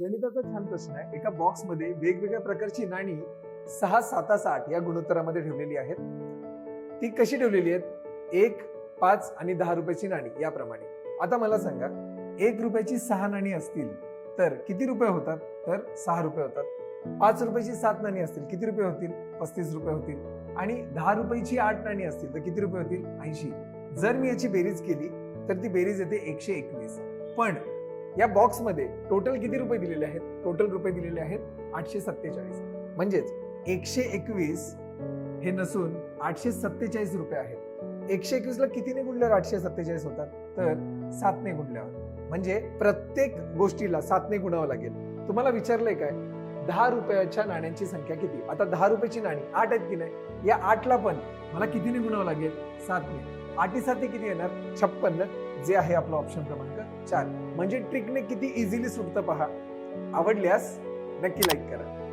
गणिताचा छान प्रश्न आहे. एका बॉक्समध्ये वेगवेगळ्या प्रकारची नाणी सहा साता साठ या गुणोत्तरामध्ये ठेवलेली आहेत. ती कशी ठेवलेली आहेत? एक पाच आणि दहा रुपयाची नाणी याप्रमाणे. आता मला सांगा एक रुपयाची सहा नाणी असतील तर किती रुपये होतात? तर सहा रुपये होतात. पाच रुपयाची सात नाणी असतील किती रुपये होतील? पस्तीस रुपये होतील. आणि दहा रुपयाची आठ नाणी असतील तर किती रुपये होतील? ऐंशी. जर मी याची बेरीज केली तर ती बेरीज येते एकशे एकवीस. पण या बॉक्समध्ये टोटल किती रुपये दिलेले आहेत? टोटल रुपये दिलेले आहेत आठशे सत्तेचाळीस. म्हणजेच एकशे एकवीस हे नसून आठशे सत्तेचाळीस रुपये आहेत. एकशे एकवीस ला कितीने गुणल्यावर आठशे सत्तेचाळीस होतात? तर सातने गुणल्यावर म्हणजे प्रत्येक गोष्टीला सातने गुणावं लागेल. तुम्हाला विचारलंय काय? दहा रुपयाच्या नाण्यांची संख्या किती? आता दहा रुपयाची नाणी आठ आहेत की नाही? या आठला पण मला कितीने गुणावं लागेल? सातने. आठी किती येणार? छप्पन्न. जे आहे आपला ऑप्शन क्रमांक चार. म्हणजे ट्रिकने किती इझिली सुटतं पहा. आवडल्यास नक्की लाईक करा.